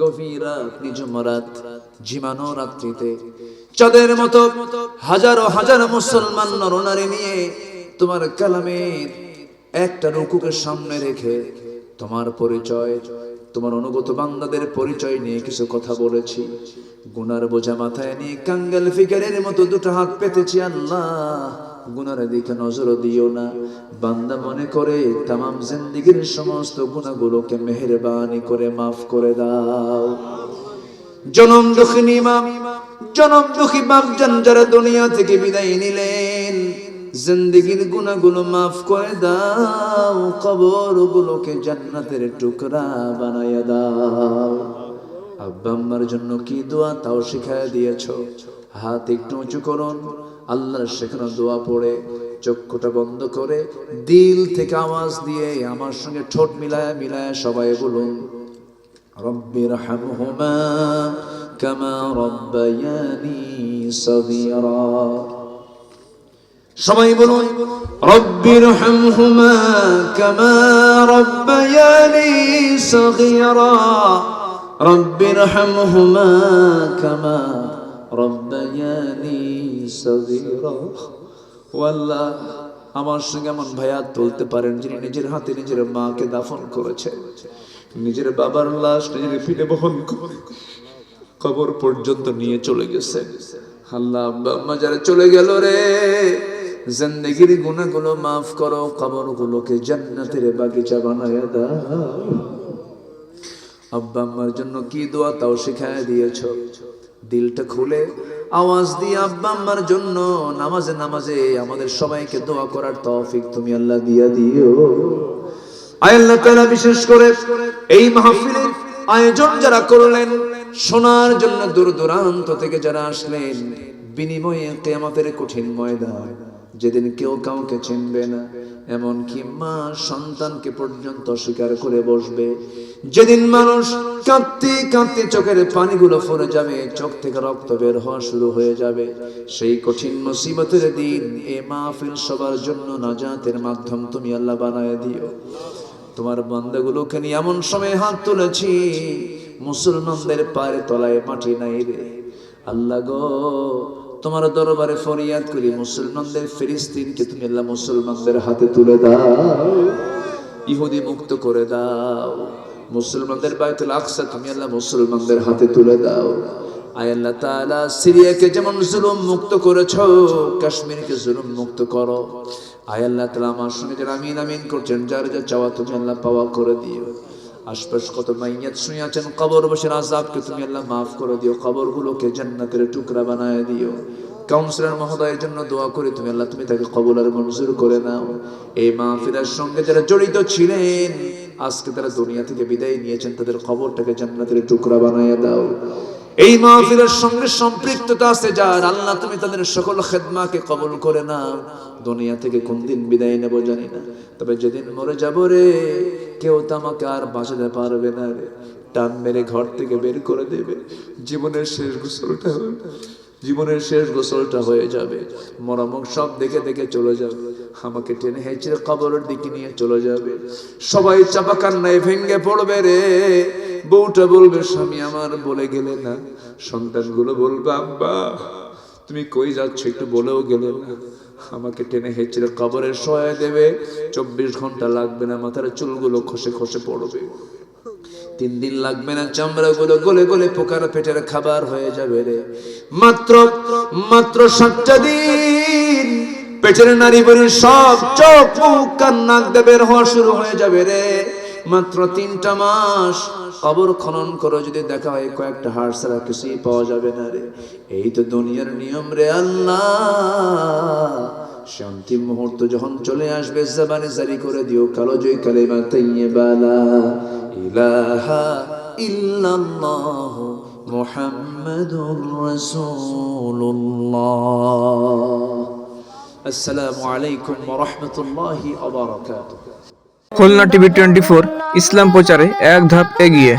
গভীর রাত নিঝুম রাত ঝিমানো রাত্রিতে। চাঁদের মতো হাজারো হাজার মুসলমান নরনারী নিয়ে তোমার কালামের একটা রুকুকে সামনে রেখে তোমার পরিচয়, তোমার অনুগত বান্দাদের পরিচয় নিয়ে কিছু কথা বলেছি। গুনার বোঝা মাথায় নিয়ে কাঙ্গাল ফিকারের মতো দুটো হাত পেতেছি আল্লাহ। গুনার দিকে নজর দিও না। বান্দা মনে করে তামাম জিন্দিগির সমস্ত গুণাগুলোকে মেহেরবানি করে মাফ করে দাও। জনম দুঃখিনী মা জনম দুঃখী বাপ জান যারা দুনিয়া থেকে বিদায় নিলেন, জিন্দিগির গুণাগুলো মাফ করে দাও কবর গুলোকে জান্নাতের টুকরা বানাইয়া দাও। আব্বা আম্মার জন্য কি দোয়া, তাও শিখায় দিয়েছ? হাত একটু উঁচু করুন। আল্লাহর সেখানে দোয়া পড়ে, চক্ষুটা বন্ধ করে, দিল থেকে আওয়াজ দিয়ে আমার সঙ্গে ঠোঁট মিলায় মিলায় সবাই বলুন রব্বির কামা সবাই বলুন রব্বির হামহুমা কামা রব্বায়ানি সগীরা। রব্বির হামহুমা কামা আমার সঙ্গে এমন ভাইয়া তুলতে পারেন যিনি নিজের হাতে নিজের মাকে দাফন করেছে। নিজের বাবার লাশ নিজের ফিরে বহন করে কবর পর্যন্ত নিয়ে চলে গেছে। আল্লাহ, আব্বা আম্মা যারা চলে গেল রে, জিন্দগির গুণাগুলো মাফ করো কবর গুলোকে জান্নাতের বাগিচা বানায় দাও। আব্বা আম্মার জন্য কি দোয়া তাও শিখায় দিয়েছ? দিলটা খুলে, আওয়াজ দিয়ে আব্বা আম্মার জন্য নামাজে নামাজে আমাদের সবাইকে দোয়া করার তৌফিক তুমি আল্লাহ দিয়া দিও। আল্লাহ তাআলা বিশেষ করে এই মাহফিলের আয়োজন যারা করলেন, শোনার জন্য দূর দূরান্ত থেকে যারা আসলেন, বিনিময়ে কেয়ামতের কঠিন ময়দান। যেদিন কেউ কাউকে চিনবে না, এমনকি মা সন্তানকে পর্যন্ত স্বীকার করে বসবে। যেদিন মানুষ কাঁদতে কাঁদতে চোখের পানিগুলো ফরে যাবে, চোখ থেকে রক্ত বের হওয়া শুরু হয়ে যাবে। সেই কঠিন মুসিবতের দিন এ মাহফিল সবার জন্য নাজাতের মাধ্যম তুমি আল্লাহ বানায় দিও। তোমার বান্দাগুলোকে নিয়ে এমন সময় হাত তুলেছি, মুসলমানদের পায়ের তলায় মাটি নাই রে। আল্লাহ গো তোমার দরবারে ফরিয়াদ করি, মুসলমানদের ফিলিস্তিনকে তুমি আল্লাহ মুসলমানদের হাতে তুলে দাও, ইহুদি মুক্ত করে দাও, মুসলমানদের বাইতুল আকসা তুমি আল্লাহ মুসলমানদের হাতে তুলে দাও। আয় আল্লাহ তাআলা, সিরিয়াকে যেমন জুলুম মুক্ত করেছ, কাশ্মীরকে জুলুম মুক্ত করো। আয় আল্লাহ তাআলা, আমার সঙ্গে যারা আমিন আমিন করছেন, যার যা চাওয়া তুমি আল্লাহ পাওয়া করে দিও। আশপাশ কত মাইয়াত শুয়ে আছেন কবর বসের আজাবকে তুমি আল্লাহ মাফ করে দিও, কবরগুলোকে জান্নাতের টুকরা বানায় দিও। কাউন্সিলর মহোদয়ের জন্য দোয়া করে তুমি আল্লাহ, তুমি তাকে কবল আর মঞ্জুর করে নাও। এই মাহফিলের সঙ্গে যারা জড়িত ছিলেন, আজকে তারা দুনিয়া থেকে বিদায় নিয়েছেন, তাদের খবরটাকে জান্নাতের টুকরা বানায় দাও। এই মাহফিলের সঙ্গে সম্পৃক্ততা আছে যার আল্লাহ তুমি তাদের সকল খেদমাকে কবল করে না দুনিয়া থেকে কোন দিন বিদায় নেব জানি না। তবে যেদিন মরে যাব রে, কেউ তো আমাকে আর বাঁচাতে পারবে না রে। টান মেরে ঘর থেকে বের করে দেবে। জীবনের শেষ গোসলটা জীবনের শেষ গোসলটা হয়ে যাবে। মরামক সব দেখে দেখে চলে যাবে। আমাকে টেনে হেঁচড়ে কবরের দিকে নিয়ে চলে যাবে। সবাই চাপা কান্নায় ভেঙ্গে পড়বে রে। বউটা বলবে, স্বামী আমার বলে গেলে না। সন্তানগুলো বলবে, আব্বা, তুমি কই যাচ্ছ? একটু বলেও গেলে না। আমাকে টেনে হেঁচড়ে কবরের সহায় দেবে। চব্বিশ ঘণ্টা লাগবে না, মাথার চুলগুলো খসে খসে পড়বে। তিন দিন লাগবে না চামড়া গুলো গলে পোকার পেটের খাবার হয়ে যাবে রে। মাত্র মাত্র সাতটা দিন পেটের নারী বলি সব চোখ, মুখ, কান, নাক দিয়ে বের হওয়া শুরু হয়ে যাবে রে। মাত্র তিনটা মাস কবর খনন করে, যদি দেখা হয় কয়েকটা হাড় ছাড়া কিছুই পাওয়া যাবে না রে। এই তো দুনিয়ার নিয়ম রে আল্লাহ। সে অন্তিম মুহূর্ত যখন চলে আসবে, জবানে জারি করে দিও, কালো জয় কালেমা তাইয়্যিবা লা ইলাহা আলাইকুম ওয়া খুলনা টিভি 24 ইসলাম প্রচারে এক ধাপ এগিয়ে।